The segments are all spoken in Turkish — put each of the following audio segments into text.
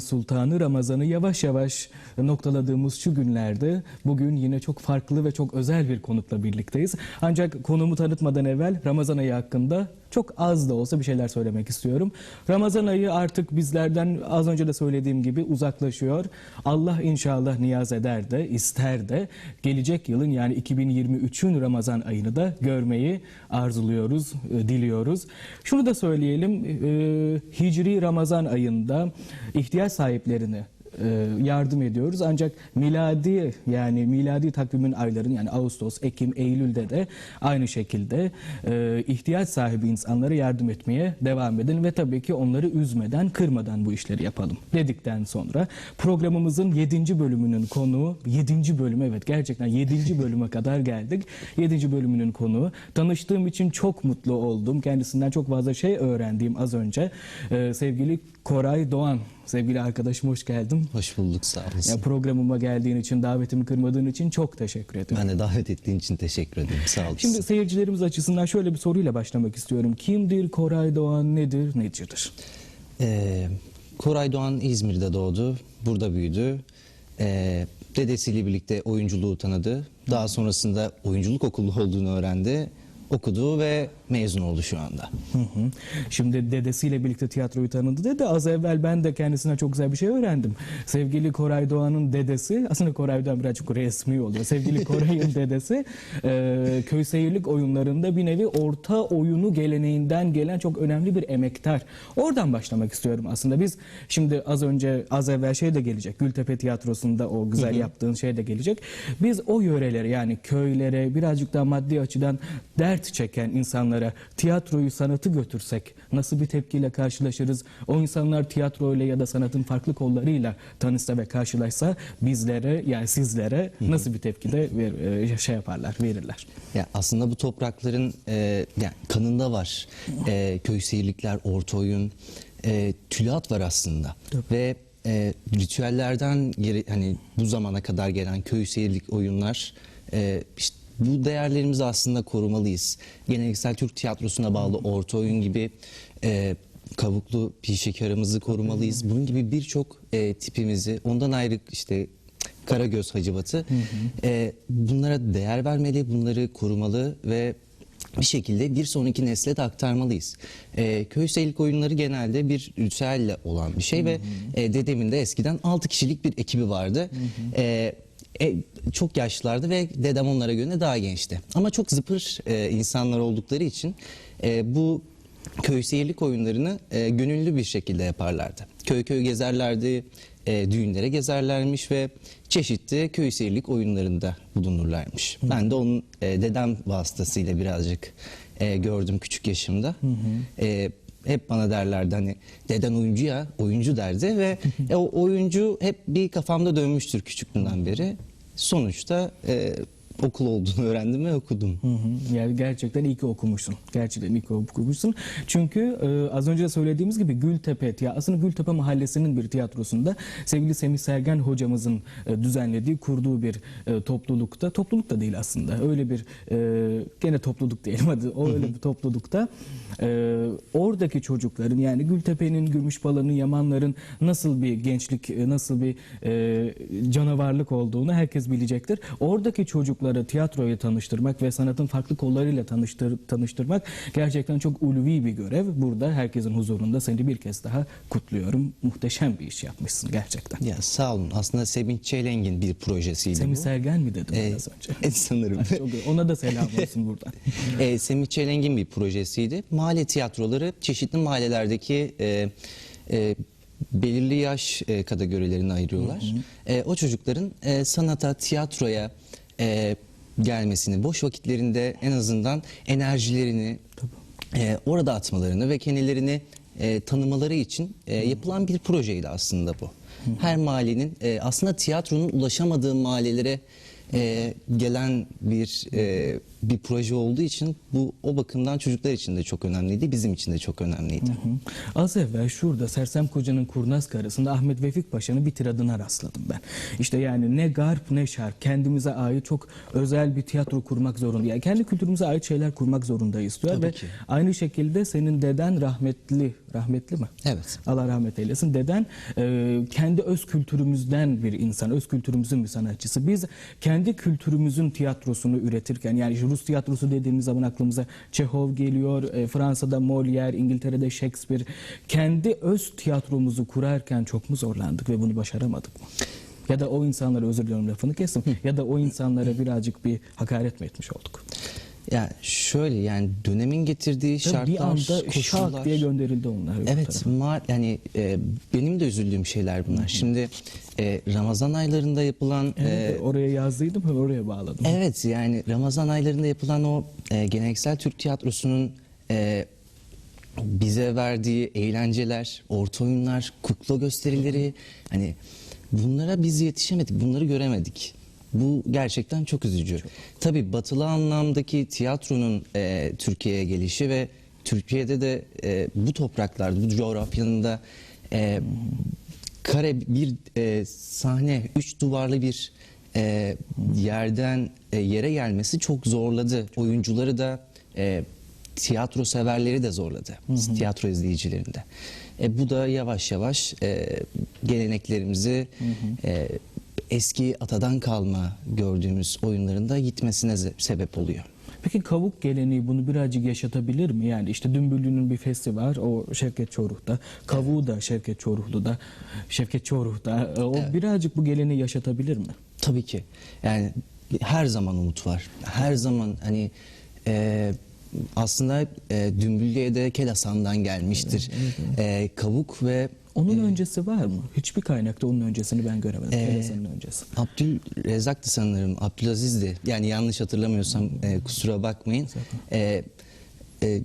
11 ayın sultanı Ramazan'ı yavaş yavaş noktaladığımız şu günlerde bugün yine çok farklı ve çok özel bir konukla birlikteyiz. Ancak konumu tanıtmadan evvel Ramazan ayı hakkında çok az da olsa bir şeyler söylemek istiyorum. Ramazan ayı artık bizlerden az önce de söylediğim gibi uzaklaşıyor. Allah inşallah niyaz eder de ister de gelecek yılın yani 2023'ün Ramazan ayını da görmeyi arzuluyoruz, e, diliyoruz. Şunu da söyleyelim, e, Hicri Ramazan ayında ihtiyaç sahiplerini yardım ediyoruz. Ancak miladi yani miladi takvimin ayların yani Ağustos, Ekim, Eylül'de de aynı şekilde e, ihtiyaç sahibi insanlara yardım etmeye devam edin ve tabii ki onları üzmeden, kırmadan bu işleri yapalım dedikten sonra programımızın 7. bölümünün konuğu 7. bölüm evet gerçekten 7. bölüme kadar geldik. 7. bölümünün konuğu tanıştığım için çok mutlu oldum. Kendisinden çok fazla şey öğrendiğim az önce. E, sevgili Koray Doğan sevgili arkadaşım hoş geldin. Hoş bulduk sağ olasın. Ya programıma geldiğin için, davetimi kırmadığın için çok teşekkür ederim. Ben de davet ettiğin için teşekkür ederim. Sağ olasın. Şimdi seyircilerimiz açısından şöyle bir soruyla başlamak istiyorum. Kimdir Koray Doğan, nedir, necidir? Ee, Koray Doğan İzmir'de doğdu. Burada büyüdü. Ee, dedesiyle birlikte oyunculuğu tanıdı. Daha sonrasında oyunculuk okulu olduğunu öğrendi. Okudu ve mezun oldu şu anda. Hı hı. Şimdi dedesiyle birlikte tiyatroyu tanıdı dedi. Az evvel ben de kendisine çok güzel bir şey öğrendim. Sevgili Koray Doğan'ın dedesi, aslında Koray Doğan birazcık resmi oluyor. Sevgili Koray'ın dedesi e, köy seyirlik oyunlarında bir nevi orta oyunu geleneğinden gelen çok önemli bir emektar. Oradan başlamak istiyorum aslında. Biz şimdi az önce az evvel şey de gelecek. Gültepe Tiyatrosu'nda o güzel yaptığın şey de gelecek. Biz o yörelere yani köylere birazcık daha maddi açıdan dert çeken insanlara tiyatroyu, sanatı götürsek nasıl bir tepkiyle karşılaşırız? O insanlar tiyatroyla ya da sanatın farklı kollarıyla tanışsa ve karşılaşsa bizlere yani sizlere nasıl bir tepki de ver- e, şey yaparlar, verirler? Ya aslında bu toprakların e, yani kanında var. E, köy seyirlikler, orta oyun, e, tülat var aslında. Ve e, ritüellerden geri hani bu zamana kadar gelen köy seyirlik oyunlar e, işte bu değerlerimizi aslında korumalıyız. Geleneksel Türk tiyatrosuna bağlı orta oyun gibi e, kavuklu pi şekerimizi korumalıyız. Bunun gibi birçok e, tipimizi ondan ayrı işte Karagöz Hacivatı e, bunlara değer vermeli, bunları korumalı ve bir şekilde bir sonraki nesle de aktarmalıyız. E, köy seyirlik oyunları genelde bir ritüelle olan bir şey ve e, dedemin de eskiden 6 kişilik bir ekibi vardı. E, e, çok yaşlılardı ve dedem onlara göre daha gençti. Ama çok zıpır e, insanlar oldukları için e, bu köy seyirlik oyunlarını e, gönüllü bir şekilde yaparlardı. Köy köy gezerlerdi, e, düğünlere gezerlermiş ve çeşitli köy seyirlik oyunlarında bulunurlarmış. Ben de onun e, dedem vasıtasıyla birazcık e, gördüm küçük yaşımda. E, hep bana derlerdi hani deden oyuncu ya oyuncu derdi ve e, o oyuncu hep bir kafamda dönmüştür küçüklüğümden beri. Sonuçta e, okul olduğunu öğrendim ve okudum. Hı hı. Yani gerçekten iyi ki okumuşsun. Gerçekten iyi ki okumuşsun. Çünkü e, az önce de söylediğimiz gibi Gültepe, tiya- aslında Gültepe Mahallesi'nin bir tiyatrosunda sevgili Semih Sergen hocamızın e, düzenlediği, kurduğu bir e, toplulukta, topluluk da değil aslında, öyle bir, e, gene topluluk diyelim hadi, o öyle bir toplulukta e, oradaki çocukların yani Gültepe'nin, Gümüşbalan'ın, Yamanların nasıl bir gençlik, e, nasıl bir e, canavarlık olduğunu herkes bilecektir. Oradaki çocukları tiyatroya tanıştırmak ve sanatın farklı kollarıyla tanıştır, tanıştırmak gerçekten çok ulvi bir görev. Burada herkesin huzurunda seni bir kez daha kutluyorum. Muhteşem bir iş yapmışsın gerçekten. Ya sağ olun. Aslında Semih Çeleng'in bir projesiydi Semih bu. Sergen mi dedim Ee, biraz önce? e, sanırım. Çok. Ona da selam olsun buradan. e, Semih Çeleng'in bir projesiydi. Mahalle tiyatroları çeşitli mahallelerdeki e, e, belirli yaş e, kategorilerini ayırıyorlar. E, o çocukların e, sanata, tiyatroya e, gelmesini, boş vakitlerinde en azından enerjilerini e, orada atmalarını ve kendilerini e, tanımaları için e, yapılan bir projeydi aslında bu. Her mahallenin e, aslında tiyatronun ulaşamadığı mahallelere e, gelen bir e, bir proje olduğu için bu o bakımdan çocuklar için de çok önemliydi, bizim için de çok önemliydi. Hı. Az evvel şurada Sersem Koca'nın kurnaz karısında Ahmet Vefik Paşa'nın bir tiradına rastladım ben. İşte yani ne garp ne şark kendimize ait çok özel bir tiyatro kurmak zorunda. Yani kendi kültürümüze ait şeyler kurmak zorundayız diyor Tabii ve ki. aynı şekilde senin deden rahmetli rahmetli mi? Evet. Allah rahmet eylesin. Deden e, kendi öz kültürümüzden bir insan, öz kültürümüzün bir sanatçısı. Biz kendi kültürümüzün tiyatrosunu üretirken yani Rus tiyatrosu dediğimiz zaman aklımıza Çehov geliyor, e, Fransa'da Molière, İngiltere'de Shakespeare. Kendi öz tiyatromuzu kurarken çok mu zorlandık ve bunu başaramadık mı? Ya da o insanlara özür diliyorum lafını kestim. ya da o insanlara birazcık bir hakaret mi etmiş olduk? Ya şöyle yani dönemin getirdiği Tabii şartlar, bir anda koşullar. şak diye gönderildi onlar. Evet, ma yani e, benim de üzüldüğüm şeyler bunlar. Şimdi e, Ramazan aylarında yapılan e, Evet, oraya yazdıydım ve oraya bağladım. Evet yani Ramazan aylarında yapılan o e, geleneksel Türk tiyatrosunun e, bize verdiği eğlenceler, orta oyunlar, kukla gösterileri hani bunlara biz yetişemedik, bunları göremedik. Bu gerçekten çok üzücü. Tabii batılı anlamdaki tiyatronun e, Türkiye'ye gelişi ve Türkiye'de de e, bu topraklarda, bu coğrafyanın da e, kare bir e, sahne, üç duvarlı bir e, yerden e, yere gelmesi çok zorladı. Oyuncuları da e, tiyatro severleri de zorladı. Tiyatro izleyicilerini de. E, bu da yavaş yavaş e, geleneklerimizi e, eski atadan kalma gördüğümüz oyunların da gitmesine sebep oluyor. Peki kavuk geleneği bunu birazcık yaşatabilir mi? Yani işte Dümbüllü'nün bir festi var. O Şevket Çoruh'ta. Kavuğu da Şevket Çoruhlu'da. Şevket Çoruh'ta. O birazcık bu geleneği yaşatabilir mi? Tabii ki. Yani her zaman umut var. Her zaman hani e, aslında e, Dümbüllü'ye de Kelasan'dan gelmiştir. E, kavuk ve Onun öncesi var mı? Hiçbir kaynakta onun öncesini ben göremedim. Ee, Kelasan'ın öncesi. Abdülrezzak'tı sanırım. Abdülaziz'di. Yani yanlış hatırlamıyorsam e, kusura bakmayın. E, e,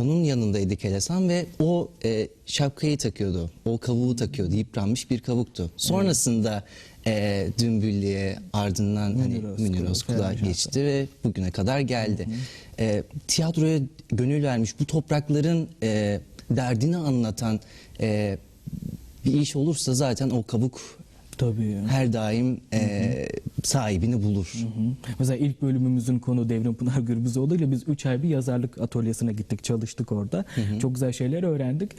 onun yanındaydı Kelesan ve o e, şapkayı takıyordu. O kavuğu takıyordu. Yıpranmış bir kavuktu. Sonrasında e, Dümbüllü'ye ardından hani Münir Özkul, Münir Özkul'a geçti ve bugüne kadar geldi. E, tiyatroya gönül vermiş bu toprakların e, derdini anlatan e, bir iş olursa zaten o kabuk Tabii. her daim e, sahibini bulur. Hı. Mesela ilk bölümümüzün konu Devrim Pınar Gürbüzoğlu ile biz 3 ay bir yazarlık atölyesine gittik, çalıştık orada. Çok güzel şeyler öğrendik.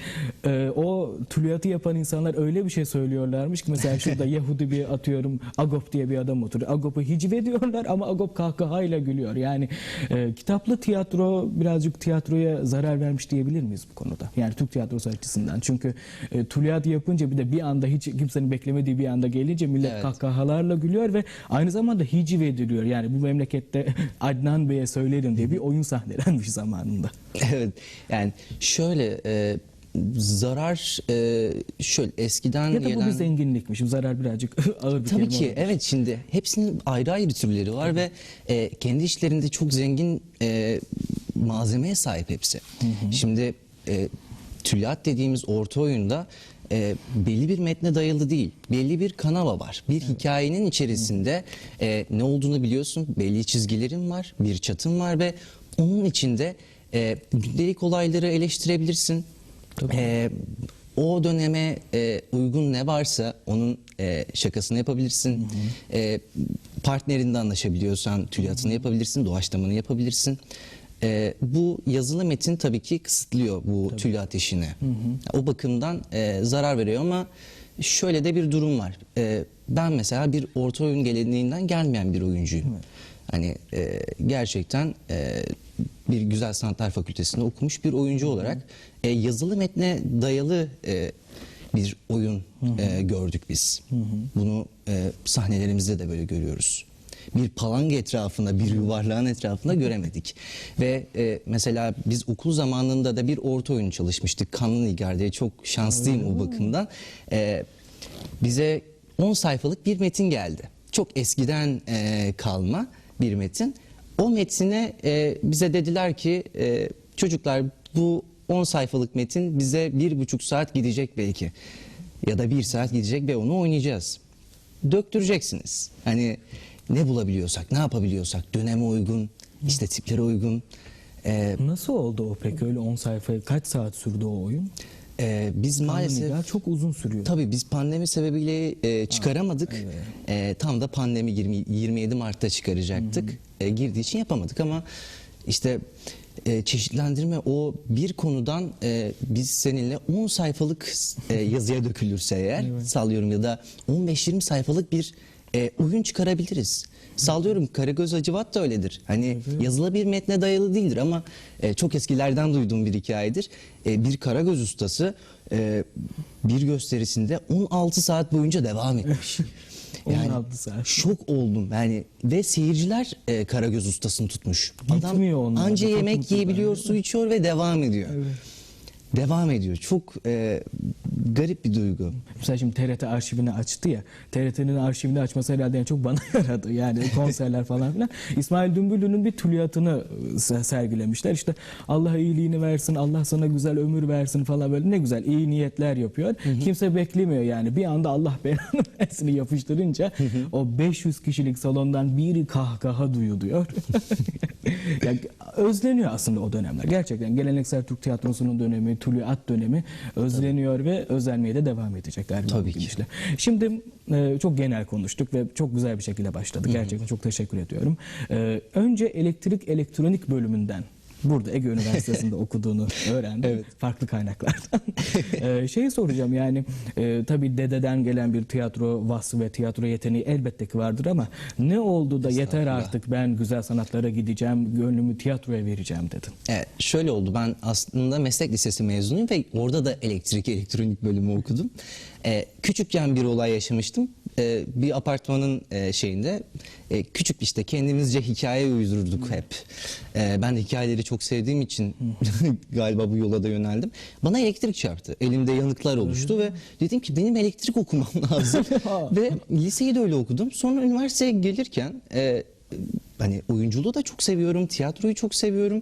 Ee, o tüliyatı yapan insanlar öyle bir şey söylüyorlarmış ki mesela şurada Yahudi bir atıyorum Agop diye bir adam oturuyor. Agop'u hicve diyorlar ama Agop kahkahayla gülüyor. Yani e, kitaplı tiyatro birazcık tiyatroya zarar vermiş diyebilir miyiz bu konuda? Yani Türk tiyatrosu açısından. Çünkü e, tüliyat yapınca bir de bir anda hiç kimsenin beklemediği bir anda gelince millet Evet. kahkahalarla gülüyor ve aynı zamanda hiciv ediliyor. Yani bu memlekette Adnan Bey'e söylerim diye bir oyun sahnelenmiş zamanında. evet. Yani şöyle e, zarar e, şöyle eskiden Ya da bu gelen bir zenginlikmiş. Bu zarar birazcık ağır bir Tabii ki oldu. evet şimdi hepsinin ayrı ayrı türleri var ve e, kendi işlerinde çok zengin e, malzemeye sahip hepsi. Şimdi e, tülyat dediğimiz orta oyunda e, belli bir metne dayalı değil. Belli bir kanava var. Bir hikayenin içerisinde e, ne olduğunu biliyorsun. Belli çizgilerin var. Bir çatın var ve onun içinde e, gündelik olayları eleştirebilirsin. E, o döneme e, uygun ne varsa onun e, şakasını yapabilirsin. E, partnerinde anlaşabiliyorsan tülyatını yapabilirsin, doğaçlamanı yapabilirsin. E, bu yazılı metin tabii ki kısıtlıyor bu tülyat işini. O bakımdan e, zarar veriyor ama şöyle de bir durum var. E, ben mesela bir orta oyun geleneğinden gelmeyen bir oyuncuyum. Hani e, gerçekten e, bir güzel sanatlar fakültesinde okumuş bir oyuncu olarak e, yazılı metne dayalı e, bir oyun e, gördük biz. Bunu e, sahnelerimizde de böyle görüyoruz. Bir palanga etrafında, bir yuvarlağın etrafında göremedik. Ve e, mesela biz okul zamanında da bir orta oyun çalışmıştık. Kanlı Nigar diye çok şanslıyım o bakımdan. E, bize 10 sayfalık bir metin geldi. Çok eskiden e, kalma bir metin. O metine e, bize dediler ki e, çocuklar bu 10 sayfalık metin bize bir buçuk saat gidecek belki. Ya da bir saat gidecek ve onu oynayacağız. Döktüreceksiniz. Hani ne bulabiliyorsak, ne yapabiliyorsak, döneme uygun işte tiplere uygun. E, Nasıl oldu o peki öyle 10 sayfa kaç saat sürdü o oyun? e, biz Maalesef maalesef çok uzun sürüyor. Tabii biz pandemi sebebiyle e, çıkaramadık. E, tam da pandemi 20, 27 Mart'ta çıkaracaktık. E, girdiği için yapamadık ama işte e, çeşitlendirme o bir konudan e, biz seninle 10 sayfalık e, yazıya dökülürse eğer sallıyorum ya da 15-20 sayfalık bir e, oyun çıkarabiliriz. Sallıyorum Karagöz Acıvat da öyledir. Hani yazılı bir metne dayalı değildir ama e, çok eskilerden duyduğum bir hikayedir. E, bir Karagöz ustası e, bir gösterisinde 16 saat boyunca devam etmiş. 16 saat. Şok oldum yani ve seyirciler e, Karagöz ustasını tutmuş. Bitmiyor onlar da, anca yemek yiyebiliyor, su içiyor ve devam ediyor. Devam ediyor. Çok e, garip bir duygu. Mesela şimdi TRT arşivini açtı ya. TRT'nin arşivini açması herhalde en çok bana yaradı. Yani konserler falan filan. İsmail Dümbüllü'nün bir tülyatını se- sergilemişler. İşte Allah iyiliğini versin, Allah sana güzel ömür versin falan böyle ne güzel iyi niyetler yapıyor. Kimse beklemiyor yani. Bir anda Allah belanı versin yapıştırınca o 500 kişilik salondan bir kahkaha duyuluyor. yani özleniyor aslında o dönemler. Gerçekten geleneksel Türk tiyatrosunun dönemi, tülyat dönemi özleniyor ve özenmeye de devam edecek galiba. Tabii ki. gidişle. Şimdi e, çok genel konuştuk ve çok güzel bir şekilde başladık. Gerçekten çok teşekkür ediyorum. E, önce elektrik elektronik bölümünden burada Ege Üniversitesi'nde okuduğunu öğrendim. Farklı kaynaklardan. e, şeyi soracağım yani e, tabii dededen gelen bir tiyatro vasfı ve tiyatro yeteneği elbette ki vardır ama ne oldu da yeter artık ben güzel sanatlara gideceğim, gönlümü tiyatroya vereceğim dedin. Evet, şöyle oldu. Ben aslında meslek lisesi mezunuyum ve orada da elektrik elektronik bölümü okudum. Ee, küçükken bir olay yaşamıştım. Ee, bir apartmanın e, şeyinde e, küçük işte kendimizce hikaye uydururduk hep. Ee, ben de hikayeleri çok sevdiğim için galiba bu yola da yöneldim. Bana elektrik çarptı. Elimde yanıklar oluştu ve dedim ki benim elektrik okumam lazım. ve liseyi de öyle okudum. Sonra üniversiteye gelirken e, hani oyunculuğu da çok seviyorum, tiyatroyu çok seviyorum.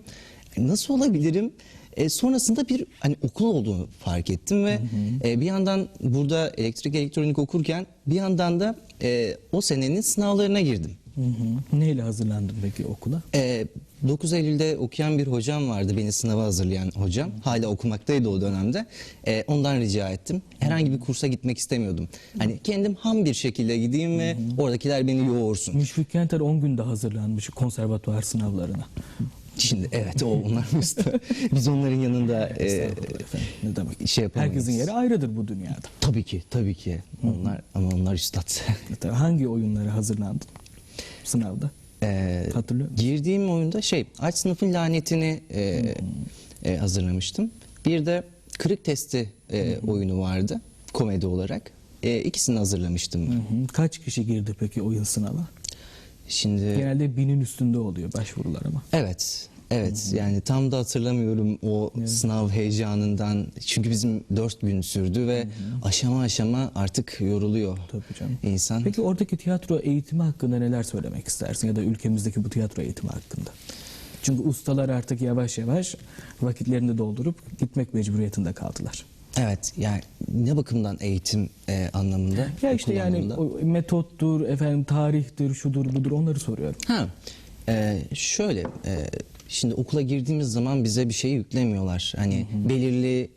Nasıl olabilirim? E, sonrasında bir hani okul olduğunu fark ettim ve e, bir yandan burada elektrik elektronik okurken bir yandan da e, o senenin sınavlarına girdim. Hı hı. Neyle hazırlandın peki okula? E, 9 Eylül'de okuyan bir hocam vardı beni sınava hazırlayan hocam. Hala okumaktaydı o dönemde. E, ondan rica ettim. Herhangi bir kursa gitmek istemiyordum. Hani kendim ham bir şekilde gideyim ve oradakiler beni yoğursun. Müşfik Kenter 10 günde hazırlanmış konservatuvar sınavlarına. Şimdi evet o onlar usta. Biz onların yanında e, ne demek? şey yapamayız. Herkesin yeri ayrıdır bu dünyada. Tabii ki, tabii ki. Onlar ama onlar üstad. Tabii, Hangi oyunlara hazırlandın sınavda? Ee, Hatırlıyor musun? girdiğim oyunda şey, aç sınıfın lanetini e, e, hazırlamıştım. Bir de kırık testi e, oyunu vardı komedi olarak. E, ikisini hazırlamıştım. Hı hı. Kaç kişi girdi peki o yıl sınava? Şimdi Genelde binin üstünde oluyor başvurular ama. evet. Evet yani tam da hatırlamıyorum o sınav heyecanından. Çünkü bizim dört gün sürdü ve aşama aşama artık yoruluyor Tabii canım. insan. Peki oradaki tiyatro eğitimi hakkında neler söylemek istersin ya da ülkemizdeki bu tiyatro eğitimi hakkında? Çünkü ustalar artık yavaş yavaş vakitlerini doldurup gitmek mecburiyetinde kaldılar. Evet yani ne bakımdan eğitim e, anlamında? Ya işte yani anlamında? o metottur, efendim tarihtir, şudur budur onları soruyorum. Ha, e, şöyle e, şimdi okula girdiğimiz zaman bize bir şey yüklemiyorlar. Hani belirli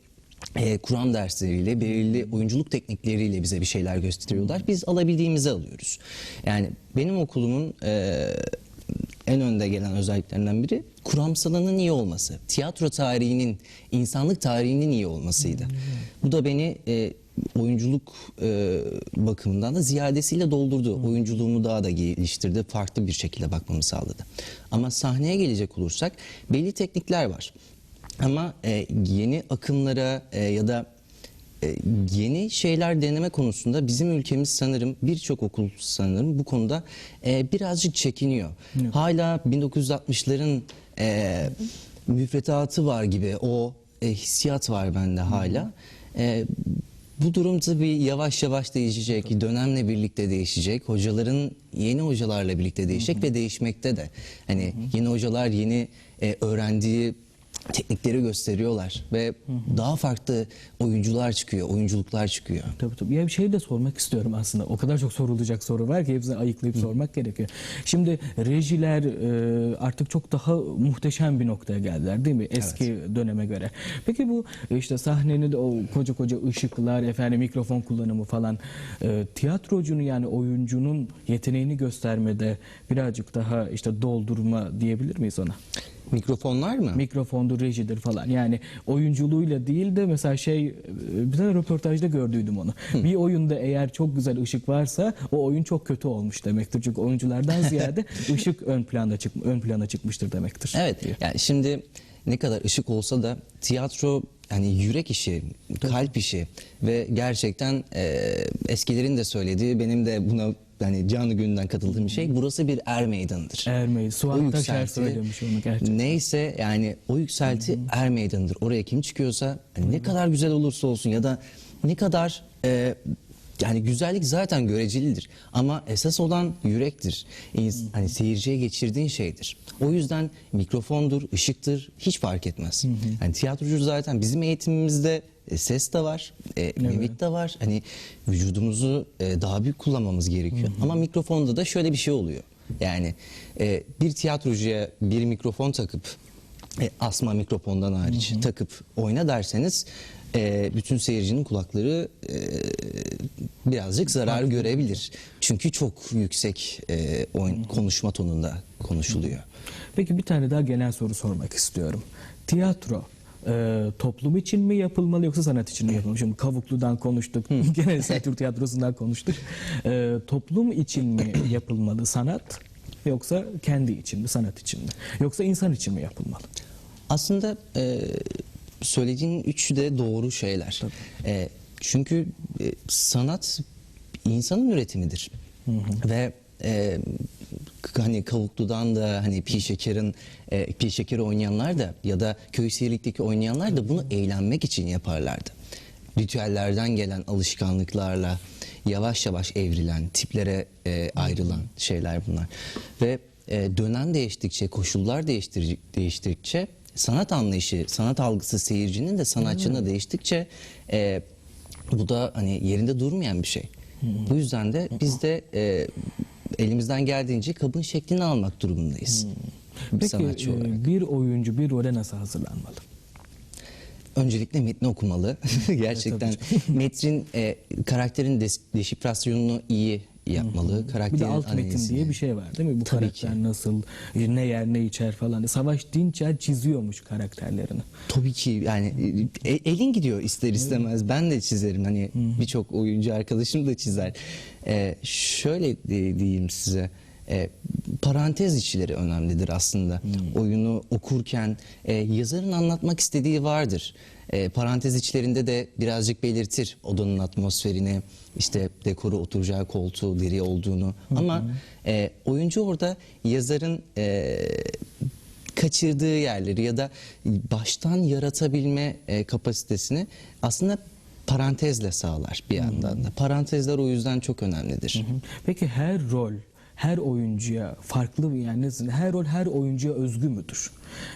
e, Kur'an dersleriyle, belirli oyunculuk teknikleriyle bize bir şeyler gösteriyorlar. Biz alabildiğimizi alıyoruz. Yani benim okulumun e, en önde gelen özelliklerinden biri kuramsalının iyi olması. Tiyatro tarihinin, insanlık tarihinin iyi olmasıydı. Bu da beni e, oyunculuk e, bakımından da ziyadesiyle doldurdu. Oyunculuğumu daha da geliştirdi. Farklı bir şekilde bakmamı sağladı. Ama sahneye gelecek olursak belli teknikler var. Ama e, yeni akımlara e, ya da yeni şeyler deneme konusunda bizim ülkemiz sanırım birçok okul sanırım bu konuda e, birazcık çekiniyor. Hala 1960'ların e, müfredatı var gibi o e, hissiyat var bende hala. E, bu durum tabii yavaş yavaş değişecek, dönemle birlikte değişecek. Hocaların yeni hocalarla birlikte değişecek ve değişmekte de. Hani yeni hocalar yeni e, öğrendiği teknikleri gösteriyorlar ve daha farklı oyuncular çıkıyor, oyunculuklar çıkıyor. Tabii tabii. Ya bir şey de sormak istiyorum aslında. O kadar çok sorulacak soru var ki hepsini ayıklayıp sormak gerekiyor. Şimdi rejiler e, artık çok daha muhteşem bir noktaya geldiler değil mi? Eski döneme göre. Peki bu e, işte sahnenin de o koca koca ışıklar, efendim mikrofon kullanımı falan e, tiyatrocunun yani oyuncunun yeteneğini göstermede birazcık daha işte doldurma diyebilir miyiz ona? Mikrofonlar mı? Mikrofondur, rejidir falan. Yani oyunculuğuyla değil de mesela şey e, bir tane röportajda gördüydüm onu. Bir oyunda eğer çok güzel ışık varsa o oyun çok kötü olmuş demektir. Çünkü oyunculardan ziyade ışık ön planda çık ön plana çıkmıştır demektir. Evet. Yani şimdi ne kadar ışık olsa da tiyatro yani yürek işi, kalp işi ve gerçekten e, eskilerin de söylediği benim de buna yani canı gönülden katıldığım bir şey burası bir er meydanıdır. Ermeyi, O Suat Taşer söylemiş onu gerçekten. Neyse yani o yükselti er meydanıdır. Oraya kim çıkıyorsa hani ne kadar güzel olursa olsun ya da ne kadar e, yani güzellik zaten görecelidir. Ama esas olan yürektir. İns- Hani seyirciye geçirdiğin şeydir. O yüzden mikrofondur, ışıktır hiç fark etmez. Yani tiyatrocu zaten bizim eğitimimizde e, ses de var, e, mimik de var. Hani vücudumuzu e, daha büyük kullanmamız gerekiyor. Ama mikrofonda da şöyle bir şey oluyor. Yani e, bir tiyatrocuya bir mikrofon takıp e, asma mikrofondan hariç takıp oyna derseniz e, bütün seyircinin kulakları e, birazcık zarar görebilir. Çünkü çok yüksek e, oyun, konuşma tonunda konuşuluyor. Peki bir tane daha genel soru sormak istiyorum. Tiyatro e, toplum için mi yapılmalı yoksa sanat için mi yapılmalı? Şimdi Kavuklu'dan konuştuk, geleneksel Türk tiyatrosundan konuştuk. E, toplum için mi yapılmalı sanat yoksa kendi için mi, sanat için mi? Yoksa insan için mi yapılmalı? Aslında e, söylediğin üçü de doğru şeyler. E, çünkü e, sanat insanın üretimidir. Ve e, hani Kavuklu'dan da hani Pi Şeker'in e, Pi Şeker'i oynayanlar da ya da Köy Seyirlik'teki oynayanlar da bunu eğlenmek için yaparlardı. Ritüellerden gelen alışkanlıklarla yavaş yavaş evrilen, tiplere e, ayrılan şeyler bunlar. Ve e, dönem değiştikçe, koşullar değiştir, değiştikçe sanat anlayışı, sanat algısı seyircinin de sanatçının da değiştikçe e, bu da hani yerinde durmayan bir şey. Bu yüzden de biz de e, elimizden geldiğince kabın şeklini almak durumundayız. Bir Peki sanatçı e, olarak. bir oyuncu bir role nasıl hazırlanmalı? Öncelikle metni okumalı. Gerçekten metrin e, karakterin des- deşifrasyonunu iyi yapmalı. Bir Karakterin de alt metin analizini. diye bir şey var değil mi? Bu Tabii karakter ki. nasıl, e, ne yer ne içer falan. Savaş Dinçer çiziyormuş karakterlerini. Tabii ki yani e, elin gidiyor ister istemez. Ben de çizerim hani birçok oyuncu arkadaşım da çizer. E, şöyle de- diyeyim size. e, parantez içleri önemlidir aslında. Oyunu okurken e, yazarın anlatmak istediği vardır. E, parantez içlerinde de birazcık belirtir odanın atmosferini, işte dekoru oturacağı koltuğu deri olduğunu. Ama e, oyuncu orada yazarın e, kaçırdığı yerleri ya da baştan yaratabilme e, kapasitesini aslında parantezle sağlar bir yandan da. Parantezler o yüzden çok önemlidir. Peki her rol her oyuncuya farklı yani nasıl- her rol her oyuncuya özgü müdür?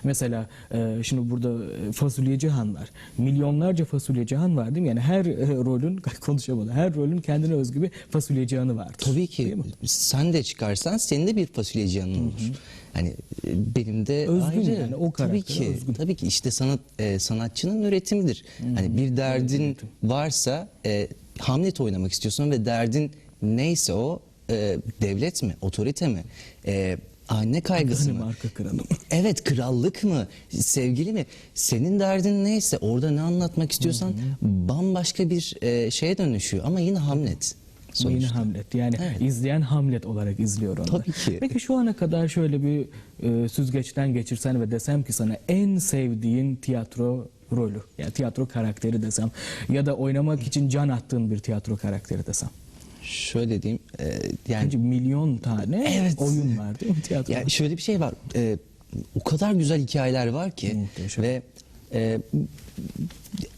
Mesela e, şimdi burada e, Fasulye Cihan var. Milyonlarca Fasulye Cihan var değil mi? Yani her e, rolün konuşamadım. Her rolün kendine özgü bir Fasulye Cihan'ı vardır. Tabii ki sen de çıkarsan senin de bir fasulyeci yanın olur. Hani e, benim de Özgün ayrı. yani, o tabii ki. özgün. Tabii ki işte sanat e, sanatçının üretimidir. Hani bir derdin varsa e, Hamlet oynamak istiyorsun ve derdin neyse o e, devlet mi, otorite mi, e, anne kaygısı mı? Danimarka kralı. Evet krallık mı, sevgili mi? Senin derdin neyse orada ne anlatmak istiyorsan bambaşka bir e, şeye dönüşüyor ama yine Hamlet. Bu Yine sonuçta. Hamlet. Yani Evet. izleyen Hamlet olarak izliyor onu. Tabii ki. Peki şu ana kadar şöyle bir e, süzgeçten geçirsen ve desem ki sana en sevdiğin tiyatro rolü, yani tiyatro karakteri desem ya da oynamak için can attığın bir tiyatro karakteri desem. Şöyle diyeyim, e, yani Bence milyon tane Evet. oyun var değil mi tiyatroda? Ya şöyle bir şey var. e, o kadar güzel hikayeler var ki Muhteşem. ve e,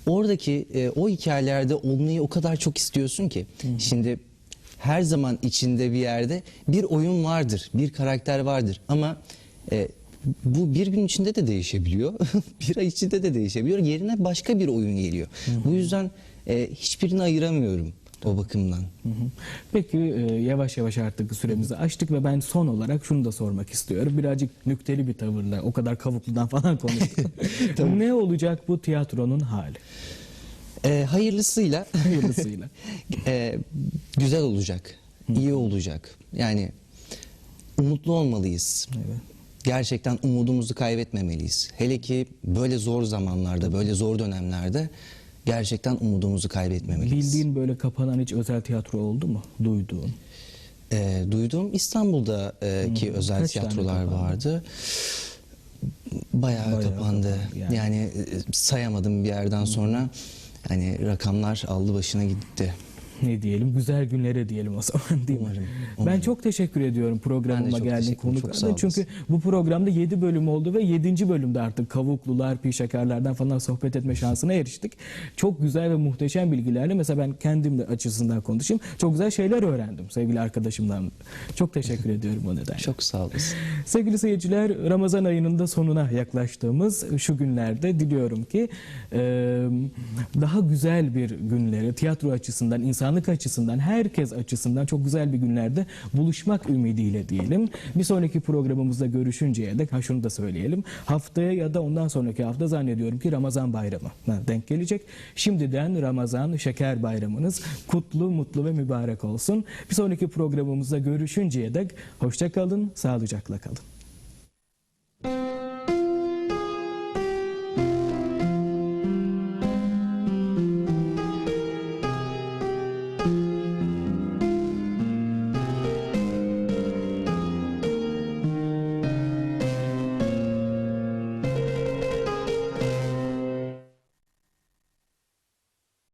oradaki e, o hikayelerde olmayı o kadar çok istiyorsun ki. Şimdi her zaman içinde bir yerde bir oyun vardır, bir karakter vardır ama e, bu bir gün içinde de değişebiliyor. bir ay içinde de değişebiliyor. Yerine başka bir oyun geliyor. Bu yüzden e, hiçbirini ayıramıyorum o bakımdan. Hı hı. Peki e, yavaş yavaş artık süremizi açtık ve ben son olarak şunu da sormak istiyorum. Birazcık nükteli bir tavırla o kadar kavukludan falan konuştuk. ne olacak bu tiyatronun hali? E, hayırlısıyla Hayırlısıyla. e, güzel olacak, iyi olacak. Yani umutlu olmalıyız. Evet. Gerçekten umudumuzu kaybetmemeliyiz. Hele ki böyle zor zamanlarda, böyle zor dönemlerde gerçekten umudumuzu kaybetmemeliyiz. Bildiğin böyle kapanan hiç özel tiyatro oldu mu? Duyduğun. E, duyduğum İstanbul'da e, ki özel Kaç tiyatrolar vardı. Bayağı, Bayağı kapandı. yani. Yani, e, sayamadım bir yerden sonra. Yani rakamlar aldı başına gitti. Ne diyelim? Güzel günlere diyelim o zaman değil mi? Umarım, Ben çok teşekkür ediyorum programıma geldiğin teşekkür ederim, konuk çok sağ adına. Çünkü bu programda 7 bölüm oldu ve 7. bölümde artık kavuklular, pişakarlardan falan sohbet etme şansına eriştik. Çok güzel ve muhteşem bilgilerle mesela ben kendim de açısından konuşayım. Çok güzel şeyler öğrendim sevgili arkadaşımdan. Çok teşekkür ediyorum o nedenle. Çok sağ olasın. Sevgili seyirciler Ramazan ayının da sonuna yaklaştığımız şu günlerde diliyorum ki daha güzel bir günleri tiyatro açısından, insanlık açısından, herkes açısından çok güzel bir günlerde buluşmak ümidiyle diyelim. Bir sonraki programımızda görüşünceye dek ha şunu da söyleyelim. Haftaya ya da ondan sonraki hafta zannediyorum ki Ramazan bayramı denk gelecek. Şimdiden Ramazan şeker bayramınız kutlu, mutlu ve mübarek olsun. Bir sonraki programımızda görüşünceye dek hoşça kalın, sağlıcakla kalın.